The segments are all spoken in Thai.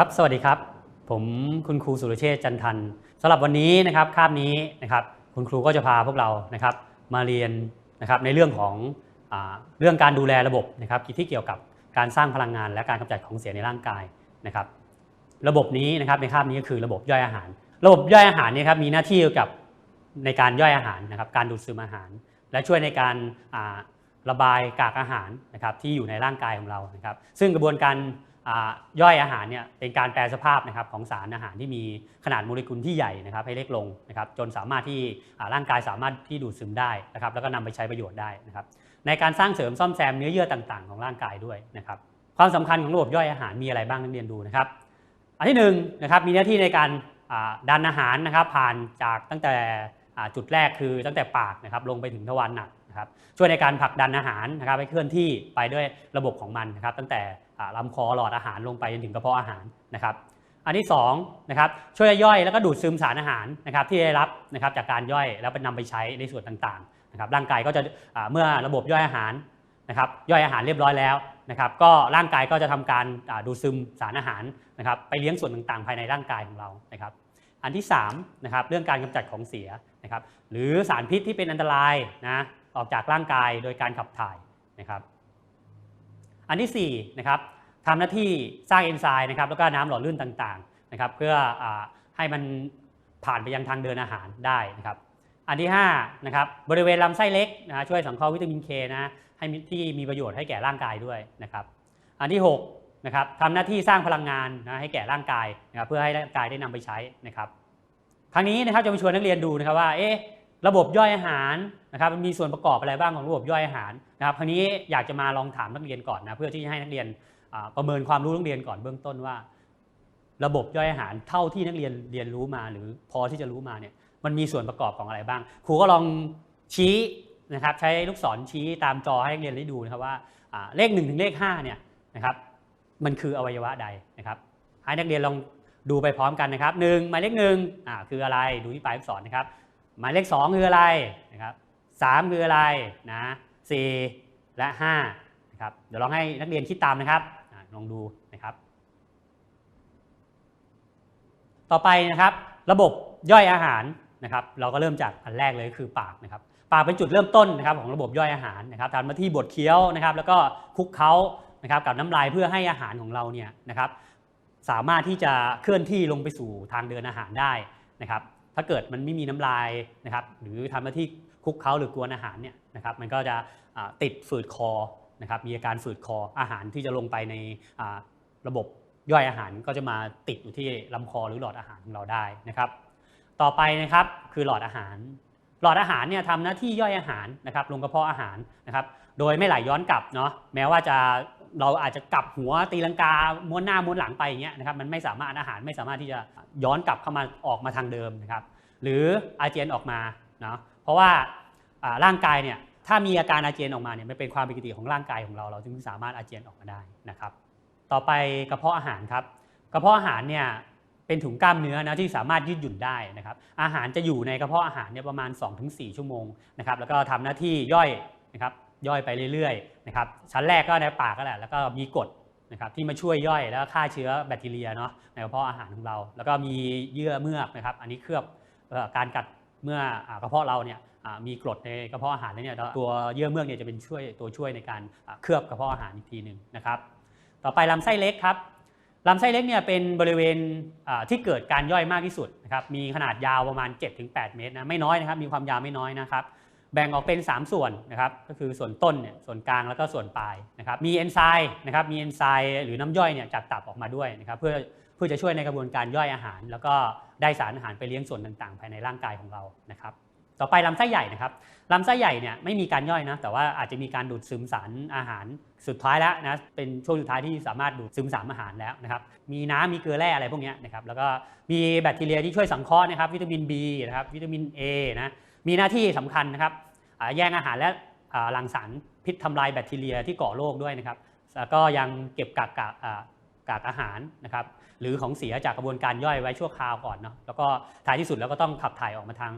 ครับ สวัสดีครับ ผมคุณครูสุรเชษจันทันสำหรับวันนี้นะครับคาบนี้นะครับ คุณครูก็จะพาพวกเรานะครับ มาเรียนนะครับในเรื่องของอเรื่องการดูแลระบบนะครับที่เกี่ยวกับการสร้างพลังงาน และการกำจัดของเสียในร่างกายนะครับ ระบบนี้นะครับในคาบนี้ก็คือระบบย่อยอาหาร ระบบย่อยอาหารนี่ครับมีหน้าที่เกี่ยวกับในการย่อยอาหารนะครับ การดูดซึมอาหาร และช่วยในการระบายกากอาหารนะครับที่อยู่ในร่างกายของเรานะครับ ซึ่งกระบวนการ ย่อยอาหารเนี่ยเป็นการแปลสภาพนะครับของสารอาหารที่มีขนาดโมเลกุลที่ใหญ่นะครับให้เล็กลงนะครับจนสามารถที่ร่างกายสามารถที่ดูดซึมได้นะครับแล้วก็นำไปใช้ประโยชน์ได้นะครับในการสร้างเสริมซ่อมแซมเนื้อเยื่อต่างๆ ของร่างกายด้วยนะครับความสำคัญของระบบย่อยอาหารมีอะไรบ้างนักเรียนดูนะครับอันที่หนึ่งนะครับมีหน้าที่ในการดันอาหารนะครับผ่านจากตั้งแต่จุดแรกคือตั้งแต่ปากนะครับลงไปถึงทวารหนักนะครับช่วยในการผลักดันอาหารนะครับให้เคลื่อนที่ไปด้วยระบบของมันนะครับตั้งแต่ ลำคอหลอดอาหารลงไปจนถึงกระเพาะอาหารนะครับ อันที่สองนะครับช่วยย่อยแล้วก็ดูดซึมสารอาหารนะครับที่ได้รับนะครับจากการย่อยแล้วไปนำไปใช้ในส่วนต่างๆนะครับร่างกายก็จะเมื่อระบบย่อยอาหารนะครับย่อยอาหารเรียบร้อยแล้วนะครับก็ร่างกายก็จะทำการดูดซึมสารอาหารนะครับไปเลี้ยงส่วนต่างๆ ภายในร่างกายของเรานะครับ อันที่3นะครับเรื่องการกำจัดของเสียนะครับหรือสารพิษที่เป็นอันตรายนะออกจากร่างกายโดยการขับถ่ายนะครับ อันที่4นะครับทำหน้าที่สร้างเอนไซม์นะครับแล้วก็น้ำหล่อลื่นต่างๆนะครับเพื่ออให้มันผ่านไปยังทางเดินอาหารได้นะครับอันที่5นะครับบริเวณลำไส้เล็กนะช่วยสังเคราะห์วิตามินเคนะให้มีที่มีประโยชน์ให้แก่ร่างกายด้วยนะครับอันที่6นะครับทำหน้าที่สร้างพลังงานนะให้แก่ร่างกายนะครับเพื่อให้ร่างกายได้นำไปใช้นะครับครั้งนี้นะครับจะมาชวนนักเรียนดูนะครับว่าเอ๊ะ ระบบย่อยอาหารนะครับมันมีส่วนประกอบอะไรบ้างของระบบย่อยอาหารนะครับครั้งนี้อยากจะมาลองถามนักเรียนก่อนนะเพื่อที่จะให้นักเรียนประเมินความรู้นักเรียนก่อนเบื้องต้นว่า ระบบย่อยอาหารเท่าที่นักเรียนเรียนรู้มาหรือพอที่จะรู้มาเนี่ยมันมีส่วนประกอบของอะไรบ้าง ครูก็ลองชี้นะครับใช้ลูกศรชี้ตามจอให้นักเรียนได้ดูนะครับว่าอ่าเลข1ถึงเลข5เนี่ยนะครับมันคืออวัยวะใดนะครับให้นักเรียนลองดูไปพร้อมกันนะครับหนึ่งหมายเลขหนึ่งคืออะไรดูที่ปลายลูกศรนะครับ หมายเลขสองคืออะไรนะครับสามคืออะไรนะสี่และห้านะครับเดี๋ยวลองให้นักเรียนคิดตามนะครับลองดูนะครับ ต่อไปนะครับ ระบบย่อยอาหารนะครับ เราก็เริ่มจากอันแรกเลยคือปากนะครับ ปากเป็นจุดเริ่มต้นนะครับของระบบย่อยอาหารนะครับทำหน้าที่บดเคี้ยวนะครับ แล้วก็คลุกเค้านะครับกับน้ำลายเพื่อให้อาหารของเราเนี่ยนะครับ สามารถที่จะเคลื่อนที่ลงไปสู่ทางเดินอาหารได้นะครับ ถ้าเกิดมันไม่มีน้ำลายนะครับหรือทำหน้าที่คุกเค้าหรือกวนอาหารเนี่ยนะครับมันก็จะติดฝืดคอนะครับมีอาการฝืดคออาหารที่จะลงไปในระบบย่อยอาหารก็จะมาติดอยู่ที่ลำคอหรือหลอดอาหารของเราได้นะครับ ต่อไปนะครับคือหลอดอาหาร หลอดอาหารเนี่ยทำหน้าที่ย่อยอาหารนะครับลงกระเพาะอาหารนะครับโดยไม่ไหลย้อนกลับเนาะแม้ว่าจะ เราอาจจะกลับหัวตีลังกาม้วนหน้าม้วนหลังไปอย่างเงี้ยนะครับมันไม่สามารถอาหารไม่สามารถที่จะย้อนกลับเข้ามาออกมาทางเดิมนะครับหรืออาเจียนออกมาเนาะเพราะว่าร่างกายเนี่ยถ้ามีอาการอาเจียนออกมาเนี่ยมันเป็นความปกติของร่างกายของเราเราจึงสามารถอาเจียนออกมาได้นะครับ ต่อไปกระเพาะอาหารครับกระเพาะอาหารเนี่ยเป็นถุงกล้ามเนื้อนะที่สามารถยืดหยุ่นได้นะครับอาหารจะอยู่ในกระเพาะอาหารเนี่ยประมาณ 2-4 ชั่วโมงนะครับแล้วก็ทำหน้าที่ย่อยนะครับ ย่อยไปเรื่อยๆนะครับชั้นแรกก็ในปากก็แหละแล้วก็มีกรดนะครับที่มาช่วยย่อยแล้วฆ่าเชื้อแบคทีเรียเนาะในกระเพาะอาหารของเรา แล้วก็มีเยื่อเมือกนะครับ อันนี้เคลือบการกัดเมื่อกระเพาะเราเนี่ยมีกรดในกระเพาะอาหารแล้วเนี่ยตัวเยื่อเมือกเนี่ยจะเป็นช่วยตัวช่วยในการเคลือบกระเพาะอาหารอีกทีหนึ่งนะครับต่อไปลำไส้เล็กครับลำไส้เล็กเนี่ยเป็นบริเวณที่เกิดการย่อยมากที่สุดนะครับมีขนาดยาวประมาณ 7-8 เมตรนะไม่น้อยนะครับมีความยาวไม่น้อยนะครับ แบ่งออกเป็น 3 ส่วนนะครับก็คือส่วนต้นเนี่ยส่วนกลางแล้วก็ส่วนปลายนะครับมีเอนไซม์นะครับมีเอนไซม์หรือน้ำย่อยเนี่ยจากตับออกมาด้วยนะครับเพื่อเพื่อจะช่วยในกระบวนการย่อยอาหาร แล้วก็ได้สารอาหารไปเลี้ยงส่วนต่างๆ ภายในร่างกายของเรานะครับต่อไปลำไส้ใหญ่นะครับลำไส้ใหญ่เนี่ยไม่มีการย่อยนะแต่ว่าอาจจะมีการดูดซึมสารอาหารสุดท้ายแล้วนะเป็นช่วงสุดท้ายที่สามารถดูดซึมสารอาหารแล้วนะครับมีน้ำมีเกลือแร่อะไรพวกนี้นะครับแล้วก็มีแบคทีเรียที่ช่วยสังเคราะห์นะครับวิตามิน B นะครับวิตามิน A นะ มีหน้าที่สำคัญนะครับแย่งอาหารและอ่าหลั่งสารพิษทำลายแบคทีเรียที่ก่อโรคด้วยนะครับแล้วก็ยังเก็บกากกากอากากอาหารนะครับหรือของเสียจากกระบวนการย่อยไว้ชั่วคราวก่อนเนาะแล้วก็ท้ายที่สุดแล้วก็ต้องขับถ่ายออกมาทาง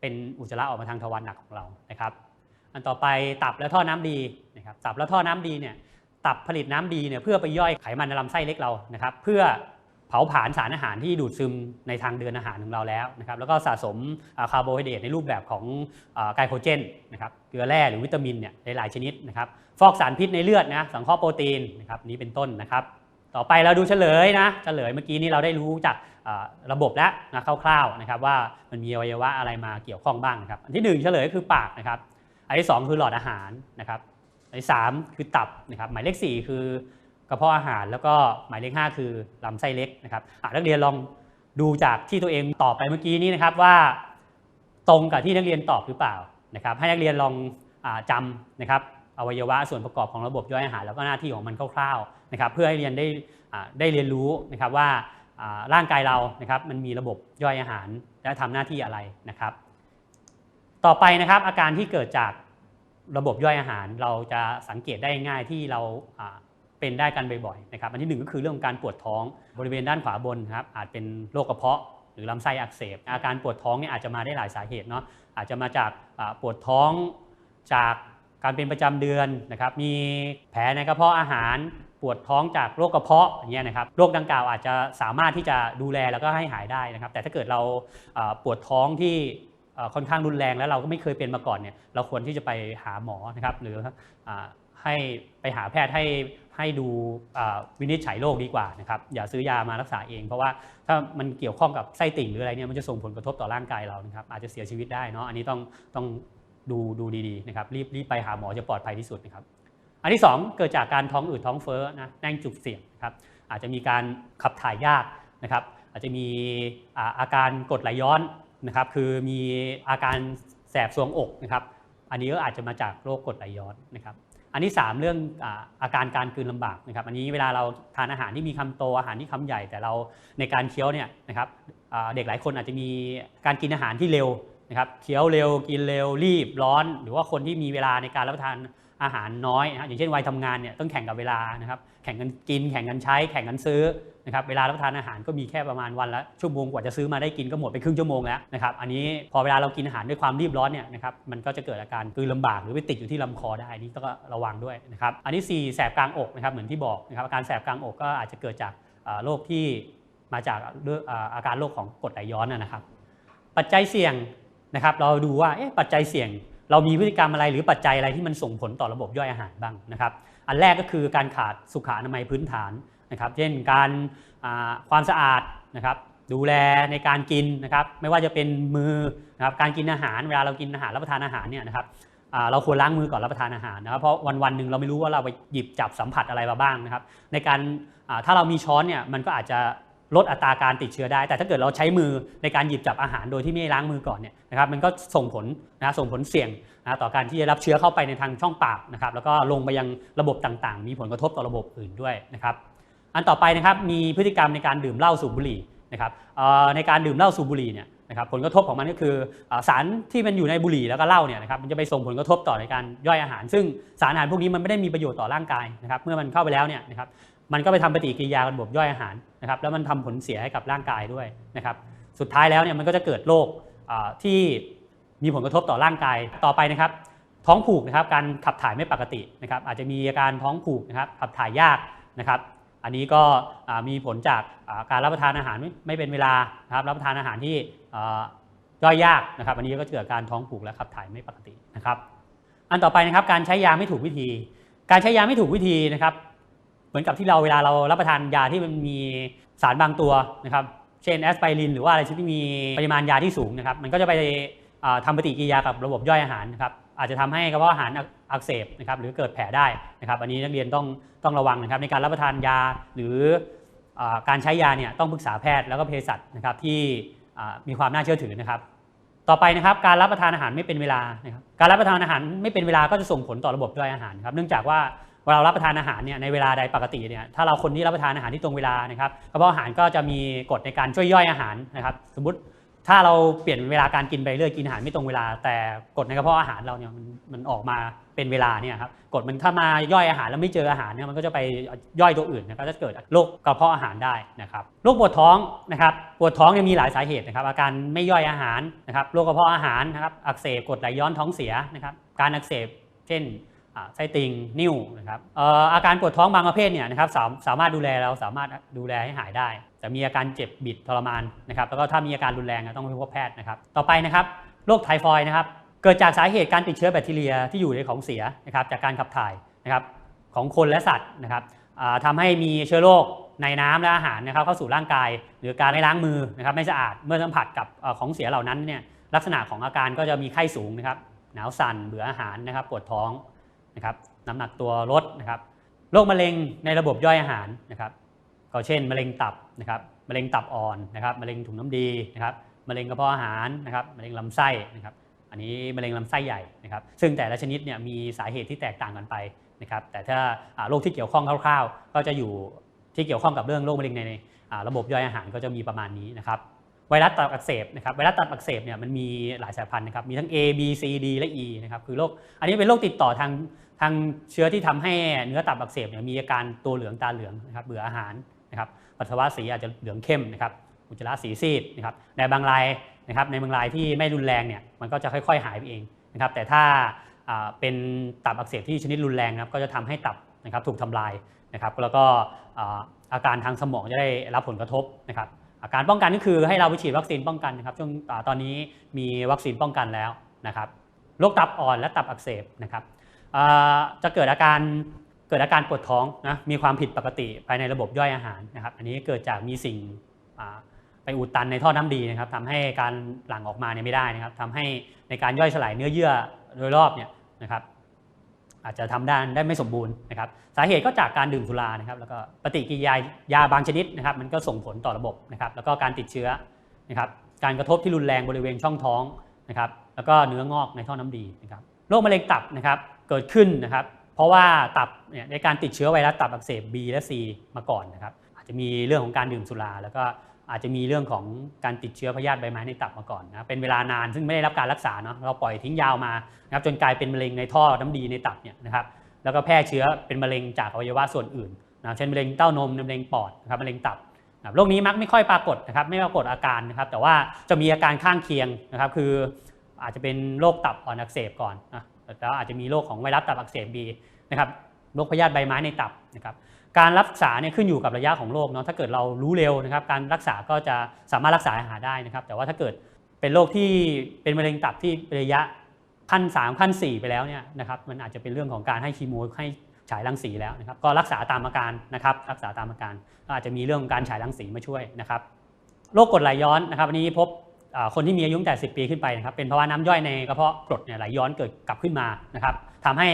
เป็นอุจจาระออกมาทางทวารหนักของเรานะครับ อันต่อไปตับและท่อน้ำดีนะครับตับและท่อน้ำดีเนี่ยตับผลิตน้ำดีเนี่ยเพื่อไปย่อยไขมันในลำไส้เล็กเรานะครับ เพื่อ เผาผลาญสารอาหารที่ดูดซึมในทางเดินอาหารของเราแล้วนะครับแล้วก็สะสมคาร์โบไฮเดรตในรูปแบบของอไกลโคเจนนะครับเกลือแร่หรือวิตามินเนี่ยหลายชนิดนะครับฟอกสารพิษในเลือดนะสังเคราะห์โปรตีนนะครับนี้เป็นต้นนะครับ ต่อไปเราดูเฉลยนะเฉลยเมื่อกี้นี้เราได้รู้จากระบบแล้วนะคร่าวๆนะครับว่ามันมีอวัยวะอะไรมาเกี่ยวข้องบ้างนะครับอันที่หนึ่งเฉลยคือปากนะครับอันที่สองคือหลอดอาหารนะครับอันที่สามคือตับนะครับหมายเลขสี่คือ กระเพาะอาหารแล้วก็หมายเลขห้าคือลำไส้เล็กนะครับนักเรียนลองดูจากที่ตัวเองตอบไปเมื่อกี้นี้นะครับว่าตรงกับที่นักเรียนตอบหรือเปล่านะครับ ให้นักเรียนลองอจำนะครับอวัยวะส่วนประกอบของระบบย่อยอาหาร แล้วก็หน้าที่ของมันคร่าวๆนะครับ เพื่อให้เรียนได้ได้เรียนรู้นะครับว่าร่างกายเรานะครับมันมีระบบย่อยอาหารและทำหน้าที่อะไรนะครับ ต่อไปนะครับอาการที่เกิดจากระบบย่อยอาหารเราจะสังเกตได้ง่ายที่เรา เป็นได้กันบ่อยๆนะครับอันที่หนึ่งก็คือเรื่องของการปวดท้องบริเวณด้านขวาบนครับอาจเป็นโรคกระเพาะหรือลำไส้อักเสบ อาการปวดท้องเนี่ยอาจจะมาได้หลายสาเหตุเนาะอาจจะมาจากปวดท้องจากการเป็นประจำเดือนนะครับมีแผลในกระเพาะอาหารปวดท้องจากโรคกระเพาะอย่างเงี้ยนะครับโรคดังกล่าวอาจจะสามารถที่จะดูแลแล้วก็ให้หายได้นะครับ แต่ถ้าเกิดเราปวดท้องที่ค่อนข้างรุนแรงแล้วเราก็ไม่เคยเป็นมาก่อนเนี่ยเราควรที่จะไปหาหมอนะครับหรือให้ไปหาแพทย์ให้ ให้ดูวินิจฉัยโรคดีกว่านะครับอย่าซื้อยามารักษาเอง เพราะว่าถ้ามันเกี่ยวข้องกับไส้ติ่งหรืออะไรเนี่ยมันจะส่งผลกระทบต่อร่างกายเรานะครับอาจจะเสียชีวิตได้เนาะอันนี้ต้องต้องดูดูดีๆนะครับรีบรีบไปหาหมอจะปลอดภัยที่สุดนะครับอันที่ 2 เกิดจากการท้องอืดท้องเฟ้อนะแน่งจุกเสียงนะครับอาจจะมีการขับถ่ายยากนะครับอาจจะมีอาการกดไหลย้อนนะครับคือมีอาการแสบสวงอกนะครับอันนี้ก็อาจจะมาจากโรคกดไหลย้อนนะครับ อันที่ 3 เรื่องอาการการกลืนลำบากนะครับ อันนี้เวลาเราทานอาหารที่มีคำโตอาหารที่คำใหญ่ แต่เราในการเคี้ยวเนี่ยนะครับเด็กหลายคนอาจจะมีการกินอาหารที่เร็วนะครับเคี้ยวเร็วกินเร็วรีบร้อน หรือว่าคนที่มีเวลาในการรับประทาน อาหารน้อยนะอย่างเช่นวัยทำงานเนี่ยต้องแข่งกับเวลานะครับแข่งกันกิน แข่งกันใช้ แข่งกันซื้อนะครับเวลารับประทานอาหารก็มีแค่ประมาณวันละชั่วโมงกว่าจะซื้อมาได้กินก็หมดไปครึ่งชั่วโมงแล้วนะครับอันนี้พอเวลาเรากินอาหารด้วยความรีบร้อนเนี่ยนะครับมันก็จะเกิดอาการกลืนลำบากหรือไปติดอยู่ที่ลำคอได้นี่ก็ระวังด้วยนะครับอันที่สี่แสบกลางอกนะครับเหมือนที่บอกนะครับอาการแสบกลางอกก็อาจจะเกิดจากโรคที่มาจากอาการโรคของกรดไหลย้อนนะครับ ปัจจัยเสี่ยงนะครับเราดูว่าเอ๊ะปัจจัยเสี่ยง เรามีพฤติกรรมอะไรหรือปัจจัยอะไรที่มันส่งผลต่อระบบย่อยอาหารบ้างนะครับ อันแรกก็คือการขาดสุขอนามัยพื้นฐานนะครับ เช่นการความสะอาดนะครับดูแลในการกินนะครับไม่ว่าจะเป็นมือนะครับการกินอาหารเวลาเรากินอาหารรับประทานอาหารเนี่ยนะครับเราควรล้างมือก่อนรับประทานอาหารนะครับเพราะวันวันๆหนึ่งเราไม่รู้ว่าเราไปหยิบจับสัมผัสอะไรมาบ้างนะครับในการถ้าเรามีช้อนเนี่ยมันก็อาจจะ ลดอัตราการติดเชื้อได้ แต่ถ้าเกิดเราใช้มือในการหยิบจับอาหารโดยที่ไม่ล้างมือก่อนเนี่ยนะครับมันก็ส่งผลนะส่งผลเสี่ยงนะต่อการที่จะรับเชื้อเข้าไปในทางช่องปากนะครับแล้วก็ลงไปยังระบบต่างๆ มีผลกระทบต่อระบบอื่นด้วยนะครับอันต่อไปนะครับมีพฤติกรรมในการดื่มเหล้าสูบบุหรี่นะครับในการดื่มเหล้าสูบบุหรี่เนี่ยนะครับผลกระทบของมันก็คือเอ่อสารที่มันอยู่ในบุหรี่แล้วก็เหล้าเนี่ยนะครับมันจะไปส่งผลกระทบต่อในการย่อยอาหาร ซึ่งสารอาหารพวกนี้มันไม่ได้มีประโยชน์ต่อร่างกายนะครับเมื่อมันเข้าไปแล้วเนี่ยนะครับ มันก็ไปทำปฏิกิริยากับระบบย่อยอาหารนะครับแล้วมันทำผลเสียให้กับร่างกายด้วยนะครับสุดท้ายแล้วเนี่ยมันก็จะเกิดโรคที่มีผลกระทบต่อร่างกายต่อไปนะครับ ท้องผูกนะครับการขับถ่ายไม่ปกตินะครับอาจจะมีอาการท้องผูกนะครับขับถ่ายยากนะครับ อันนี้ก็มีผลจากการรับประทานอาหารไม่เป็นเวลานะครับรับประทานอาหารที่ย่อยยากนะครับ อันนี้ก็เกิดการท้องผูกและขับถ่ายไม่ปกตินะครับ อันต่อไปนะครับการใช้ยาไม่ถูกวิธี การใช้ยาไม่ถูกวิธีนะครับ มือนกับที่เราเวลาเรารับประทานยาที่มันมีสารบางตัวนะครับ เช่นแอสไพรินหรือว่าอะไรที่มีปริมาณยาที่สูงนะครับ มันก็จะไปอ่าทำปฏิกิริยากับระบบย่อยอาหารนะครับ อาจจะทำให้กระเพาะอาหารอักเสบนะครับ หรือเกิดแผลได้นะครับ อันนี้นักเรียนต้องต้องระวังนะครับ ในการรับประทานยาหรืออการใช้ยาเนี่ยต้องปรึกษาแพทย์แล้วก็เภสัชนะครับที่มีความน่าเชื่อถือนะครับ ต่อไปนะครับการรับประทานอาหารไม่เป็นเวลานะครับการรับประทานอาหารไม่เป็นเวลาก็จะส่งผลต่อระบบย่อยอาหารครับ เนื่องจากว่า เวลารารับประทานอาหารเนี่ยในเวลาใดปกติเนี่ยถ้าเราคนที่รับประทานอาหารที่ตรงเวลานะครับกระเพาะอาหารก็จะมีกฎในการช่วยย่อยอาหารนะครับ สมมติถ้าเราเปลี่ยนเวลาการกินไปเรื่อยกินอาหารไม่ตรงเวลา แต่กฎในกระเพาะอาหารเราเนี่ยมันออกมาเป็นเวลาเนี่ยครับกฎมันถ้ามาย่อยอาหารแล้วไม่เจออาหารเนี่ยมันก็จะไปย่อยตัวอื่นนะครับจะเกิดโรคกระเพาะอาหารได้นะครับโรคปวดท้องนะครับปวดท้องเนี่ยมีหลายสาเหตุนะครับ อาการไม่ย่อยอาหารนะครับโรคกระเพาะอาหารนะครับอักเสบกรดไหลย้อนท้องเสียนะครับการอักเสบ เช่น ไส้ติ่งนิ่วนะครับออาการปวดท้องบางประเภทเนี่ยนะครับสามสามารถดูแลเราสามารถดูแลให้หายได้ แต่มีอาการเจ็บบิดทรมานนะครับแล้วก็ถ้ามีอาการรุนแรงต้องไปพบแพทย์นะครับต่อไปนะครับโรคไทฟอยด์นะครับเกิดจากสาเหตุการติดเชื้อแบคทีเรียที่อยู่ในของเสียนะครับจากการขับถ่ายนะครับของคนและสัตว์นะครับทำให้มีเชื้อโรคในน้ำและอาหารนะครับเข้าสู่ร่างกาย หรือการไม่ล้างมือนะครับไม่สะอาดเมื่อสัมผัสกับของเสียเหล่านั้นเนี่ยลักษณะของอาการก็จะมีไข้สูงนะครับหนาวสั่นเบื่ออาหารนะครับปวดท้อง นะครับน้ำหนักตัวลดนะครับโรคมะเร็งในระบบย่อยอาหารนะครับก็เช่นมะเร็งตับนะครับมะเร็งตับอ่อนนะครับมะเร็งถุงน้ำดีนะครับมะเร็งกระเพาะอาหารนะครับมะเร็งลำไส้นะครับอันนี้มะเร็งลำไส้ใหญ่นะครับซึ่งแต่ละชนิดเนี่ยมีสาเหตุที่แตกต่างกันไปนะครับแต่ถ้าโรคที่เกี่ยวข้องคร่าวๆ ก็จะอยู่ที่เกี่ยวข้องกับเรื่องโรคมะเร็งในระบบย่อยอาหารก็จะมีประมาณนี้นะครับไวรัสตับอักเสบนะครับไวรัสตับอักเสบเนี่ยมันมีหลายสายพันธุ์นะครับมีทั้ง A B C D และ E นะครับคือโรคอันนี้เป็นโรคติดต่อทาง ทางเชื้อที่ทำให้เนื้อตับอักเสบเนี่ยมีอาการตัวเหลืองตาเหลืองนะครับเบื่ออาหารนะครับปัสสาวะสีอาจจะเหลืองเข้มนะครับอุจจาระสีซีดนะครับในบางรายนะครับในบางรายที่ไม่รุนแรงเนี่ยมันก็จะค่อย ๆ หายไปเองนะครับแต่ถ้าเป็นตับอักเสบที่ชนิดรุนแรงนะครับก็จะทำให้ตับนะครับถูกทำลายนะครับแล้วก็อาการทางสมองจะได้รับผลกระทบนะครับอาการป้องกันก็คือให้เราไปฉีดวัคซีนป้องกันนะครับช่วงตอนนี้มีวัคซีนป้องกันแล้วนะครับโรคตับอ่อนและตับอักเสบนะครับ จะเกิดอาการเกิดอาการปวดท้องนะมีความผิดปกติภายในระบบย่อยอาหารนะครับ อันนี้เกิดจากมีสิ่งไปอุดตันในท่อน้ำดีนะครับทำให้การหลั่งออกมาเนี่ยไม่ได้นะครับทำให้ในการย่อยสลายเนื้อเยื่อโดยรอบเนี่ยนะครับ อาจจะทำได้ได้ไม่สมบูรณ์นะครับ สาเหตุก็จากการดื่มสุรานะครับ แล้วก็ปฏิกิริยายาบางชนิดนะครับ มันก็ส่งผลต่อระบบนะครับ แล้วก็การติดเชื้อนะครับ การกระทบที่รุนแรงบริเวณช่องท้องนะครับ แล้วก็เนื้องอกในท่อน้ำดีนะครับโรคมะเร็งตับนะครับ เกิดขึ้นนะครับ เพราะว่าตับเนี่ยในการติดเชื้อไวรัสตับอักเสบ B และ C มาก่อนนะครับ อาจจะมีเรื่องของการดื่มสุรา แล้วก็อาจจะมีเรื่องของการติดเชื้อพยาธิใบไม้ในตับมาก่อนนะเป็นเวลานานซึ่งไม่ได้รับการรักษาเนาะเราปล่อยทิ้งยาวมานะครับจนกลายเป็นมะเร็งในท่อน้ำดีในตับเนี่ยนะครับแล้วก็แพร่เชื้อเป็นมะเร็งจากอวัยวะส่วนอื่นนะเช่นมะเร็งเต้านมมะเร็งปอดนะครับมะเร็งตับนะครับโรคนี้มักไม่ค่อยปรากฏนะครับไม่ปรากฏอาการนะครับแต่ว่าจะมีอาการข้างเคียงนะครับคืออาจจะเป็นโรคตับอ่อนอักเสบก่อนนะ แล้วอาจจะมีโรคของไวรัสตับอักเสบบีนะครับโรคพยาธิใบไม้ในตับนะครับการรักษาเนี่ยขึ้นอยู่กับระยะของโรคเนาะถ้าเกิดเรารู้เร็วนะครับ การรักษาก็จะสามารถรักษาหายได้นะครับ แต่ว่าถ้าเกิดเป็นโรคที่เป็นมะเร็งตับที่ระยะขั้น 3 ขั้น 4 ไปแล้วเนี่ยนะครับมันอาจจะเป็นเรื่องของการให้คีโมให้ฉายรังสีแล้วนะครับก็รักษาตามอาการนะครับรักษาตามอาการก็อาจจะมีเรื่องการฉายรังสีมาช่วยนะครับโรคกรดไหลย้อนนะครับอันนี้พบ คนที่มีอายุตั้งแต่ 10 ปีขึ้นไปนะครับเป็นเพราะว่าน้ำย่อยในกระเพาะกรดเนี่ยไหลย้อนเกิดกลับขึ้นมานะครับทำให้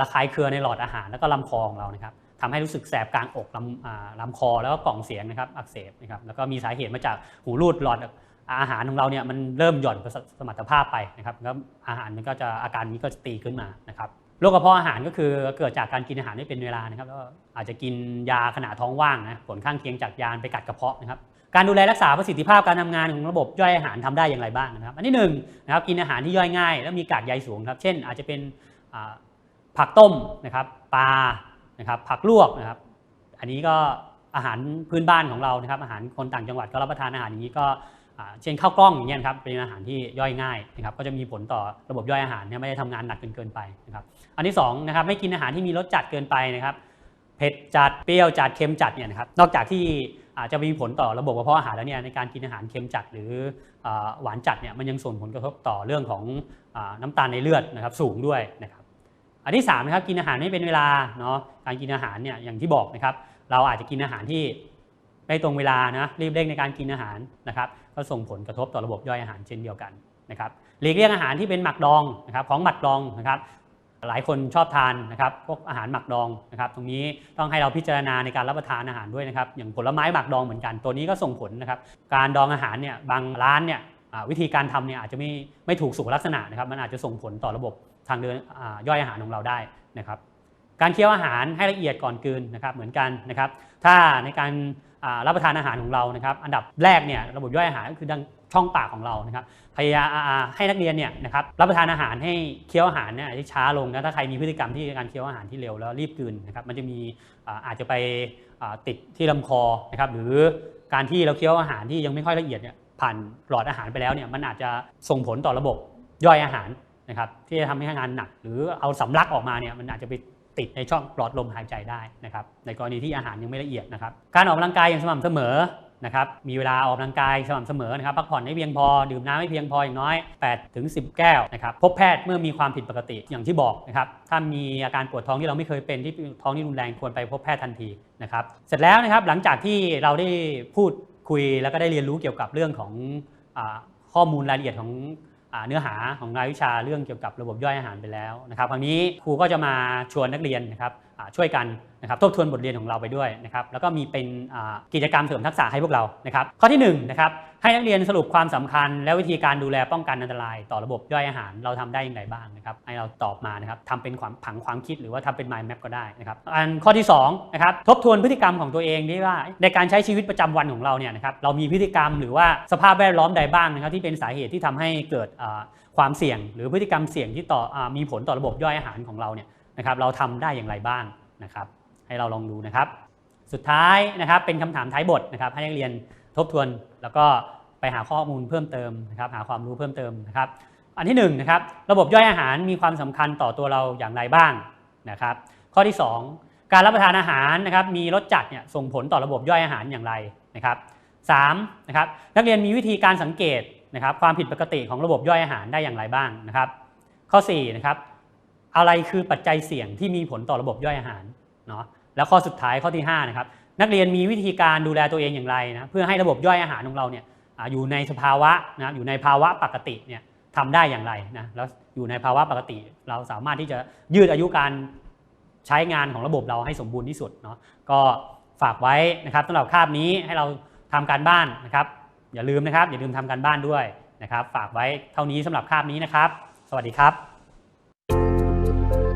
ระคายเคืองในหลอดอาหารแล้วก็ลำคอของเรานะครับทำให้รู้สึกแสบกลางอกลำลำคอแล้วก็กล่องเสียงนะครับอักเสบนะครับแล้วก็มีสาเหตุมาจากหูรูดหลอดอาหารของเราเนี่ยมันเริ่มหย่อนสมรรถภาพไปนะครับแล้วอาหารมันก็จะอาการนี้ก็จะตีขึ้นมานะครับโรคกระเพาะอาหารก็คือเกิดจากการกินอาหารไม่เป็นเวลานะครับแล้วก็อาจจะกินยาขณะท้องว่างนะผลข้างเคียงจากยาไปกัดกระเพาะนะครับ การดูแลรักษาประสิทธิภาพการทำงานของระบบย่อยอาหารทำได้อย่างไรบ้างนะครับ อันที่หนึ่งนะครับกินอาหารที่ย่อยง่าย แล้วมีกากใยสูงครับ เช่น อาจจะเป็นผักต้มนะครับปลานะครับผักลวกนะครับ อันนี้ก็อาหารพื้นบ้านของเรานะครับ อาหารคนต่างจังหวัดก็รับประทานอาหารอย่างนี้ก็เช่นข้าวกล้องอย่างเงี้ยนะครับเป็นอาหารที่ย่อยง่ายนะครับก็จะมีผลต่อระบบย่อยอาหารเนี่ยไม่ได้ทำงานหนักจนเกินไปนะครับอันที่สองนะครับไม่กินอาหารที่มีรสจัดเกินไปนะครับเผ็ดจัดเปรี้ยวจัดเค็มจัดเนี่ยนะครับนอกจากที่ อาจจะมีผลต่อระบบกระเพาะอาหารแล้วเนี่ยในการกินอาหารเค็มจัดหรือหวานจัดเนี่ยมันยังส่งผลกระทบต่อเรื่องของอน้ำตาลในเลือดนะครับสูงด้วยนะครับอันที่สามนะครับกินอาหารไม่เป็นเวลาเนาะการกินอาหารเนี่ยอย่างที่บอกนะครับเราอาจจะกินอาหารที่ไม่ตรงเวลานะรีบเร่งในการกินอาหารนะครับก็ส่งผลกระทบต่อระบบย่อยอาหารเช่นเดียวกันนะครับหลีกเลี่ยงอาหารที่เป็นหมักดองนะครับของหมักดองนะครับ หลายคนชอบทานนะครับพวกอาหารหมักดองนะครับ ตรงนี้ต้องให้เราพิจารณาในการรับประทานอาหารด้วยนะครับ อย่างผลไม้หมักดองเหมือนกัน ตัวนี้ก็ส่งผลนะครับ การดองอาหารเนี่ยบางร้านเนี่ยวิธีการทำเนี่ยอาจจะไม่ไม่ถูกสุขลักษณะนะครับ มันอาจจะส่งผลต่อระบบทางเดินย่อยอาหารของเราได้นะครับ การเคี้ยวอาหารให้ละเอียดก่อนกลืนนะครับเหมือนกันนะครับ ถ้าในการรับประทานอาหารของเรานะครับ อันดับแรกเนี่ยระบบย่อยอาหารก็คือดัง ช่องปากของเรานะครับพยายามให้นักเรียนเนี่ยนะครับรับประทานอาหารให้เคี้ยวอาหารเนี่ยที่ช้าลงนะถ้าใครมีพฤติกรรมที่การเคี้ยวอาหารที่เร็วแล้วรีบกลืนนะครับมันจะมีอาจจะไปติดที่ลำคอนะครับหรือการที่เราเคี้ยวอาหารที่ยังไม่ค่อยละเอียดเนี่ยผ่านหลอดอาหารไปแล้วเนี่ยมันอาจจะส่งผลต่อระบบย่อยอาหารนะครับที่จะทำให้งานหนัก หรือเอาสำลักออกมาเนี่ยมันอาจจะไปติดในช่องปลอดลมหายใจได้นะครับในกรณีที่อาหารยังไม่ละเอียดนะครับการออกกำลังกายอย่างสม่ำเสมอ นะครับมีเวลาออกกำลังกายสม่ำเสมอนะครับพักผ่อนให้เพียงพอดื่มน้ำให้เพียงพออย่างน้อย8ถึง10 แก้วนะครับพบแพทย์เมื่อมีความผิดปกติอย่างที่บอกนะครับถ้ามีอาการปวดท้องที่เราไม่เคยเป็นที่ท้องที่รุนแรงควรไปพบแพทย์ทันทีนะครับเสร็จแล้วนะครับหลังจากที่เราได้พูดคุยแล้วก็ได้เรียนรู้เกี่ยวกับเรื่องของอข้อมูลรายละเอียดของเนื้อหาของรายวิชาเรื่องเกี่ยวกับระบบย่อยอาหารไปแล้วนะครับคราวนี้ครูก็จะมาชวนนักเรียนนะครับช่วยกันนะครับทบทวนบทเรียนของเราไปด้วยนะครับแล้วก็มีเป็นกิจกรรมเสริมทักษะให้พวกเรานะครับข้อที่หนึ่งนะครับให้นักเรียนสรุปความสำคัญ และวิธีการดูแลป้องกันอันตราย ต่อระบบย่อยอาหารเราทำได้อย่างไรบ้างนะครับให้เราตอบมานะครับทำเป็นความผังความคิดหรือว่าทำเป็น mind map ก็ได้นะครับอันข้อที่สองนะครับทบทวนพฤติกรรมของตัวเองที่ว่าในการใช้ชีวิตประจำวันของเราเนี่ยนะครับเรามีพฤติกรรมหรือว่าสภาพแวดล้อมใดบ้างนะครับที่เป็นสาเหตุที่ทำให้เกิดความเสี่ยง หรือพฤติกรรมเสี่ยงที่ต่ออมีผลต่อระบบย่อยอาหารของเราเนี่ย นะครับเราทำได้อย่างไรบ้างนะครับให้เราลองดูนะครับ สุดท้ายนะครับเป็นคำถามท้ายบทนะครับให้นักเรียนทบทวน แล้วก็ไปหาข้อมูลเพิ่มเติมนะครับหาความรู้เพิ่มเติมนะครับ อันที่หนึ่งนะครับระบบย่อยอาหารมีความสำคัญต่อตัวเราอย่างไรบ้างนะครับ ข้อที่สองการรับประทานอาหารนะครับมีรสจัดเนี่ยส่งผลต่อระบบย่อยอาหารอย่างไรนะครับสามนะครับนักเรียนมีวิธีการสังเกตนะครับความผิดปกติของระบบย่อยอาหารได้อย่างไรบ้างนะครับ ข้อ4นะครับ อะไรคือปัจจัยเสี่ยงที่มีผลต่อระบบย่อยอาหารเนาะแล้วข้อสุดท้ายข้อที่5นะครับนักเรียนมีวิธีการดูแลตัวเองอย่างไรนะเพื่อให้ระบบย่อยอาหารของเราเนี่ยอยู่ในสภาวะนะอยู่ในภาวะปกติเนี่ยทำได้อย่างไรนะแล้วอยู่ในภาวะปกติ เราสามารถที่จะยืดอายุการใช้งานของระบบเราให้สมบูรณ์ที่สุดเนาะก็ฝากไว้นะครับสำหรับคาบนี้ให้เราทำการบ้านนะครับอย่าลืมนะครับอย่าลืมทำการบ้านด้วยนะครับ ฝากไว้เท่านี้สำหรับคาบนี้นะครับ สวัสดีครับ